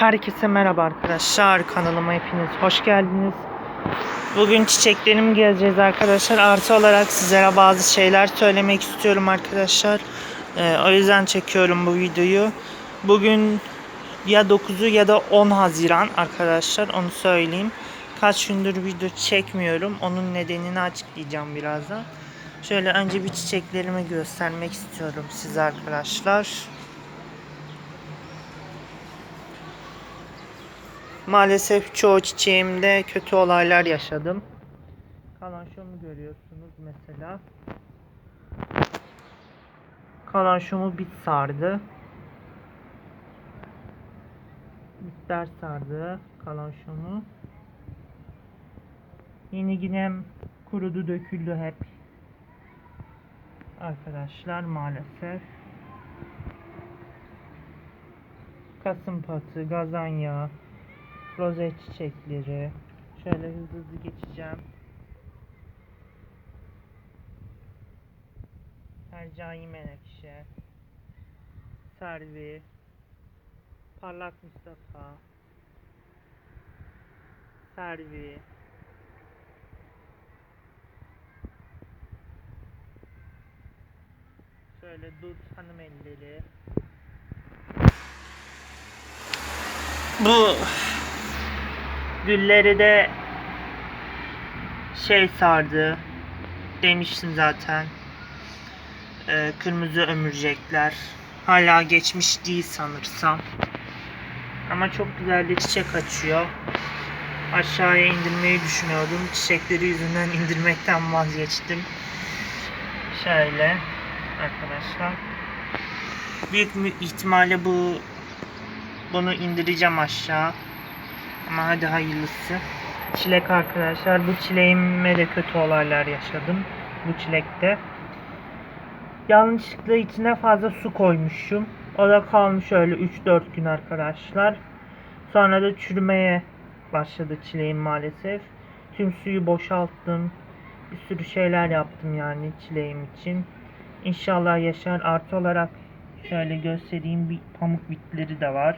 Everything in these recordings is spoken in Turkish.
Herkese merhaba arkadaşlar. Kanalıma hepiniz hoş geldiniz. Bugün çiçeklerimi gezeceğiz arkadaşlar. Artı olarak sizlere bazı şeyler söylemek istiyorum arkadaşlar. Ee, o yüzden çekiyorum bu videoyu. Bugün ya 9'u ya da 10 Haziran arkadaşlar. Onu söyleyeyim. Kaç gündür video çekmiyorum. Onun nedenini açıklayacağım birazdan. Şöyle önce bir çiçeklerimi göstermek istiyorum size arkadaşlar. Maalesef çoğu çiçeğimde kötü olaylar yaşadım. Kalanşomu görüyorsunuz mesela. Kalanşomu bit sardı. Bitler sardı kalanşomu. Yeni ginem kurudu döküldü hep. Arkadaşlar maalesef. Kasım patı, gazanya, rozet çiçekleri. Şöyle hızlı hızlı geçeceğim. Hercai menekşe. Servi. Parlak Mustafa. Servi. Şöyle dut hanım elleri. Bu gülleri de şey sardı. Demiştim zaten. Ee, kırmızı ömürcekler. Hala geçmiş değil sanırsam. Ama çok güzel bir çiçek açıyor. Aşağıya indirmeyi düşünüyordum. Çiçekleri yüzünden indirmekten vazgeçtim. Şöyle arkadaşlar. Büyük ihtimalle bu bunu indireceğim aşağı. Ama hadi hayırlısı. Çilek arkadaşlar. Bu çileğime de kötü olaylar yaşadım. Bu çilekte. Yanlışlıkla içine fazla su koymuşum. O da kalmış öyle 3-4 gün arkadaşlar. Sonra da çürümeye başladı çileğim maalesef. Tüm suyu boşalttım. Bir sürü şeyler yaptım yani çileğim için. İnşallah yaşar. Artı olarak şöyle göstereyim bir pamuk bitleri de var.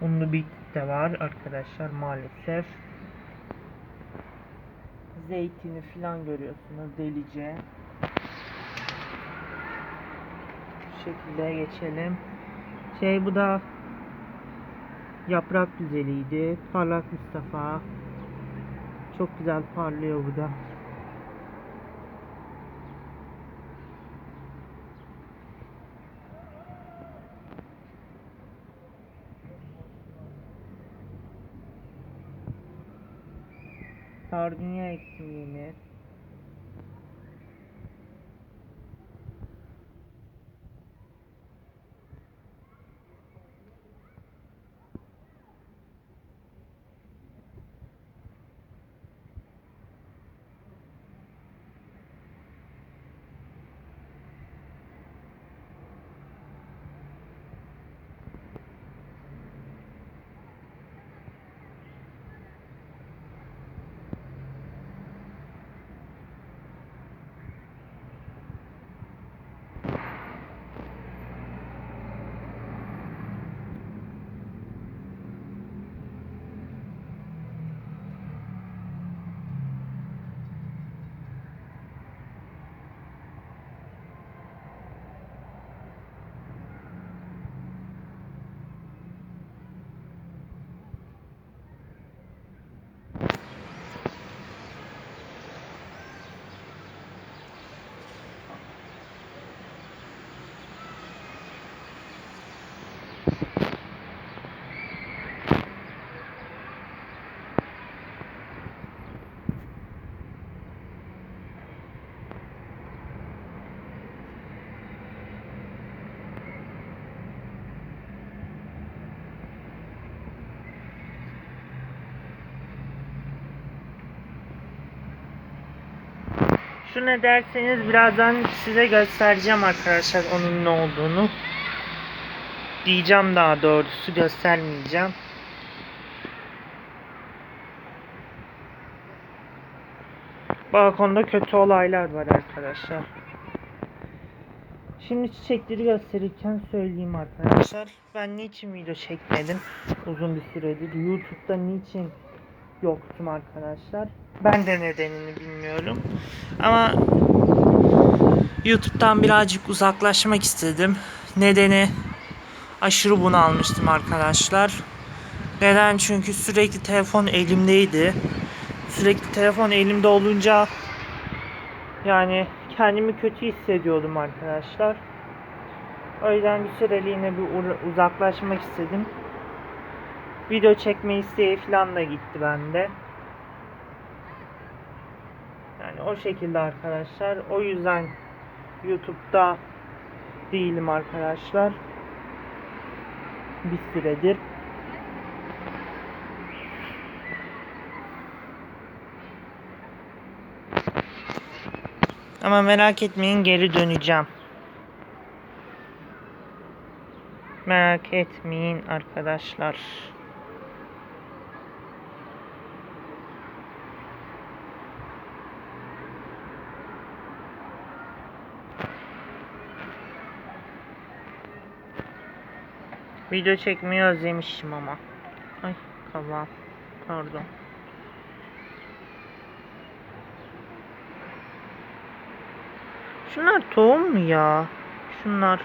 Unlu bit de var arkadaşlar maalesef. Zeytini falan görüyorsunuz delice. Bu şekilde geçelim. Şey bu da yaprak güzeliydi. Parlak Mustafa. Çok güzel parlıyor bu da. Sardunya ektim yeni. Şu ne derseniz birazdan size göstereceğim arkadaşlar onun ne olduğunu. Diyeceğim daha doğrusu göstermeyeceğim. Balkonda kötü olaylar var arkadaşlar. Şimdi çiçekleri gösterirken söyleyeyim arkadaşlar. Ben niçin video çekmedim uzun bir süredir. YouTube'da niçin yoktum arkadaşlar. Ben de nedenini bilmiyorum. Ama YouTube'dan birazcık uzaklaşmak istedim. Nedeni aşırı bunalmıştım arkadaşlar. Neden? Çünkü sürekli telefon elimdeydi. Sürekli telefon elimde olunca yani kendimi kötü hissediyordum arkadaşlar. O yüzden bir süreliğine bir uzaklaşmak istedim. Video çekme isteği falan da gitti bende. Yani o şekilde arkadaşlar. O yüzden YouTube'da değilim arkadaşlar. Bir süredir. Ama merak etmeyin geri döneceğim. Merak etmeyin arkadaşlar. Video çekmeyi özlemişim ama. Ay kavam. Pardon. Şunlar tohum mu ya? Şunlar.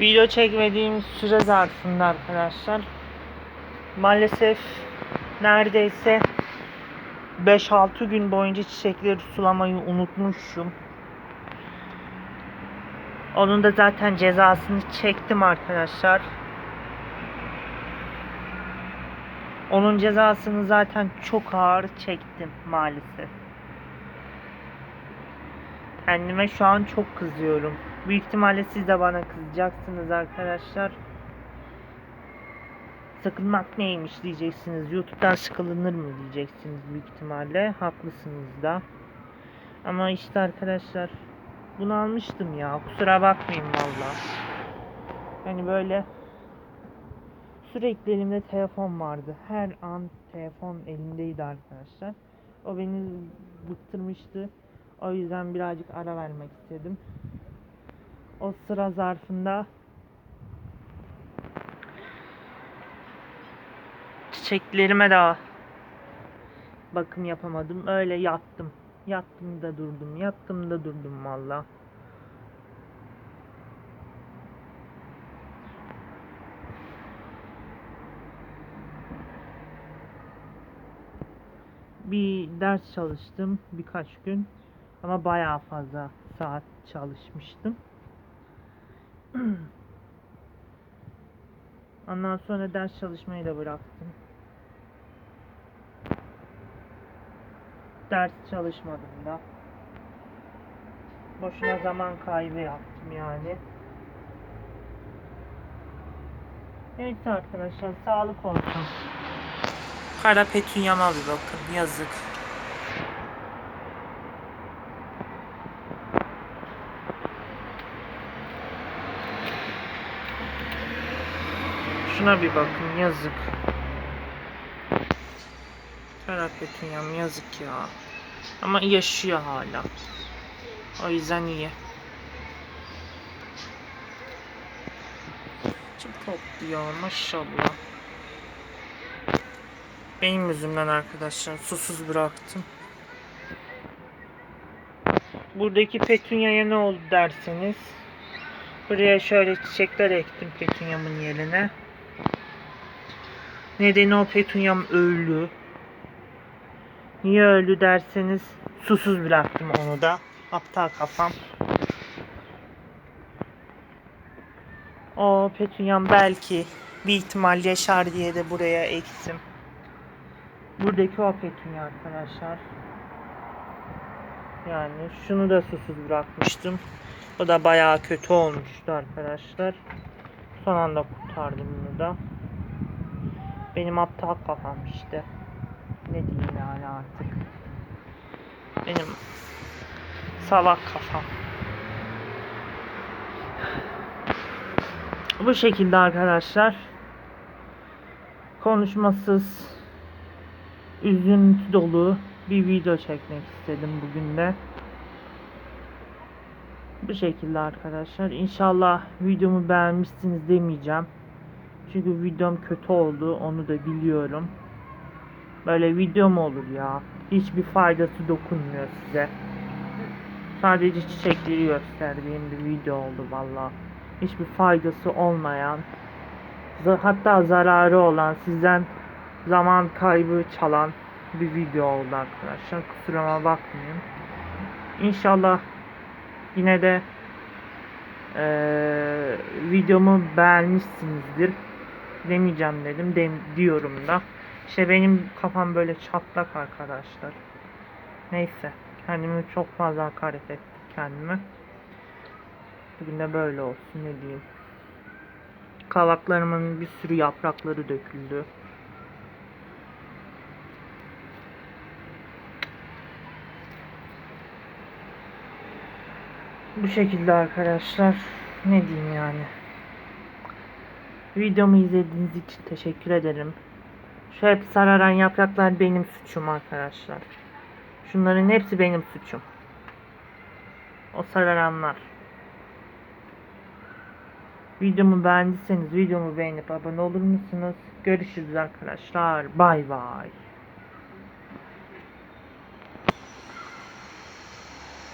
Video çekmediğim süre zarfında arkadaşlar maalesef neredeyse 5-6 gün boyunca çiçekleri sulamayı unutmuşum. Onun da zaten cezasını çektim arkadaşlar. Onun cezasını zaten çok ağır çektim maalesef. Kendime şu an çok kızıyorum. Büyük ihtimalle siz de bana kızacaksınız arkadaşlar. Sıkılmak neymiş diyeceksiniz. YouTube'dan sıkılınır mı diyeceksiniz büyük ihtimalle. Haklısınız da. Ama işte arkadaşlar bunu almıştım ya. Kusura bakmayın valla. Yani böyle sürekli elimde telefon vardı. Her an telefon elimdeydi arkadaşlar. O beni bıktırmıştı. O yüzden birazcık ara vermek istedim. O sıra zarfında çiçeklerime de bakım yapamadım. Öyle yattım. Yattım da durdum. Yattım da durdum valla. Bir ders çalıştım birkaç gün. Ama bayağı fazla saat çalışmıştım. Ondan sonra ders çalışmayı da bıraktım. Ders çalışmadım da. Boşuna zaman kaybı yaptım yani. Evet arkadaşlar sağlık olsun. Kara petunyama bir bakın yazık. Şuna bir bakın yazık. Kara petunyam yazık ya. Ama yaşıyor hala. O yüzden iyi. Çok ya maşallah. Benim yüzümden arkadaşlar susuz bıraktım. Buradaki petunyaya ne oldu derseniz Buraya şöyle çiçekler ektim petunyamın yerine. Nedeni o petunyam ölü. Niye öldü derseniz susuz bıraktım onu da. Aptal kafam. O petunyam belki bir ihtimal yaşar diye de buraya ektim. Buradaki o petunya arkadaşlar. Yani şunu da susuz bırakmıştım. O da bayağı kötü olmuştu arkadaşlar. Son anda kurtardım bunu da. Benim aptal kafam işte. Ne diyeyim yani artık. Benim salak kafam. Bu şekilde arkadaşlar. Konuşmasız, üzüntü dolu bir video çekmek istedim bugün de. Bu şekilde arkadaşlar. İnşallah videomu beğenmişsiniz demeyeceğim. Çünkü videom kötü oldu. Onu da biliyorum. Böyle video mu olur ya? Hiçbir faydası dokunmuyor size. Sadece çiçekleri gösterdiğim bir video oldu valla. Hiçbir faydası olmayan, hatta zararı olan, sizden zaman kaybı çalan bir video oldu arkadaşlar. Kusuruma bakmayın. İnşallah yine de eee, videomu beğenmişsinizdir. Demeyeceğim dedim, dem diyorum da. İşte benim kafam böyle çatlak arkadaşlar. Neyse, kendimi çok fazla hakaret ettim kendime. Bugün de böyle olsun ne diyeyim. Kavaklarımın bir sürü yaprakları döküldü. Bu şekilde arkadaşlar. Ne diyeyim yani. Videomu izlediğiniz için teşekkür ederim. Şu hep sararan yapraklar benim suçum arkadaşlar. Şunların hepsi benim suçum. O sararanlar. Videomu beğendiyseniz videomu beğenip abone olur musunuz? Görüşürüz arkadaşlar. Bay bay.